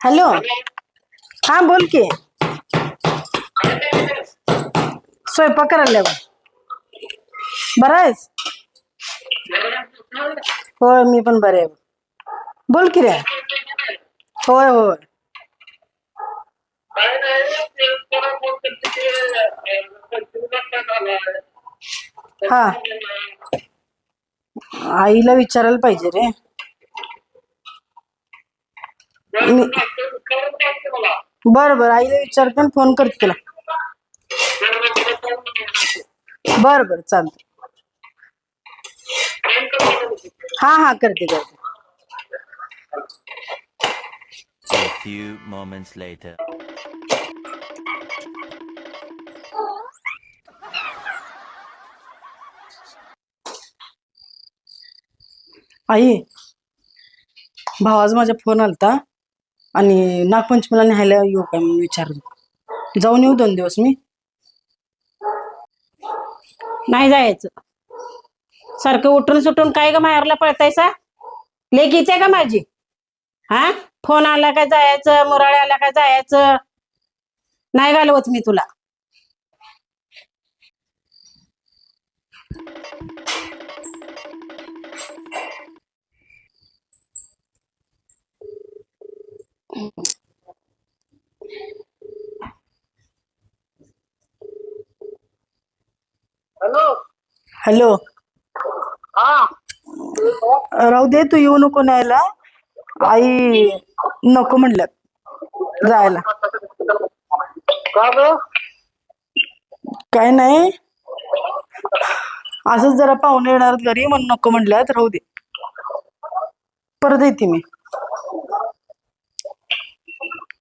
Hello. हा बोल की. स्वयंपाक करायला बरं आहेस? होय मी पण बरे आहे. बोल की रे. होय होय. हा. आईला विचारायला पाहिजे रे. बरं बरं आईला विचारते फोन करते तुला. बरं बरं चालतं हा हा करते करते. A few moments later. आई भावाचा माझा फोन आलता. आणि नागपंचमीला न्यायला येऊ काय म्हणून विचारलं. जाऊन येऊ दोन दिवस मी. नाही जायचं. सारखं उठून सुटून काय ग माहेरला पळतायसा लेकीच आहे का माझी? हा? फोन आला काय जायचं मुराळे आला काय जायचं? नाही घालवत मी तुला. हॅलो. हॅलो. हा. राहू दे तू येऊ नको न्यायला. आई नको म्हणल्यात. जायला. काय नाही. असंच जरा पाहुणे येणार घरी म्हणून नको म्हणल्यात. राहू दे. परत येते मी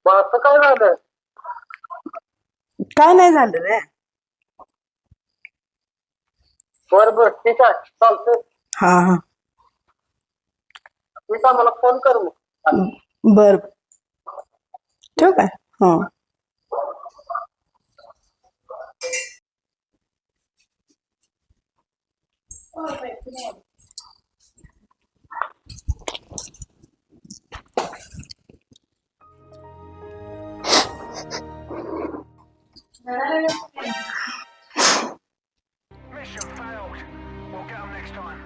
मग असं काय झालं? काय नाही झालं रे. बर बर ठीक आहे. चालतंय. हा हा. ठीक आहे मला फोन कर मग. बर. ठेवू काय? हा. Mission failed. We'll get them next time.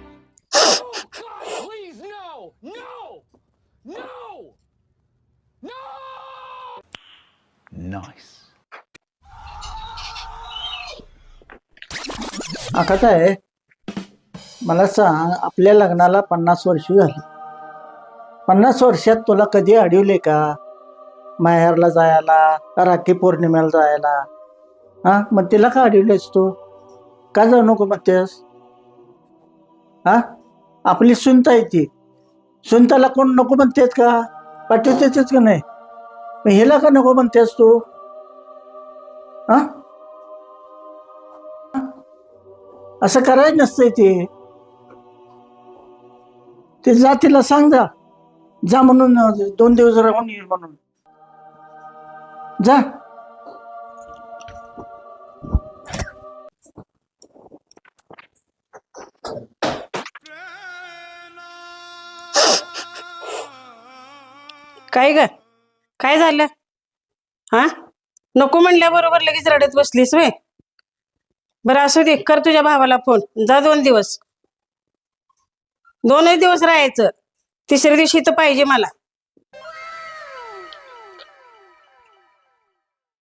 Please, no! No! No! No! Nice. आता आहे मला सांग आपल्या लग्नाला पन्नास वर्ष झाली पन्नास वर्षात तुला कधी अडवले का माहेरला जायला राखी पौर्णिमेला जायला हा? मग तिला का अडवलेस तू? का जाऊ नको म्हणतेस हा? आपली सुनता येते सुनताला कोण नको म्हणतेस का? पाठवतेच का नाही? मग हिला का नको म्हणतेस तू? हा? असं करायचं नसतंय ते. ते जा तिला सांग जा. जा म्हणून दोन दिवस राहून येईल म्हणून. जा. काय ग? काय झालं? हा? नको म्हणल्याबरोबर लगेच रडत बसलीस वे बरं असू दे कर तुझ्या भावाला फोन. जा दोन दिवस. दोनच दिवस राहायचं. तिसऱ्या दिवशी तर पाहिजे मला.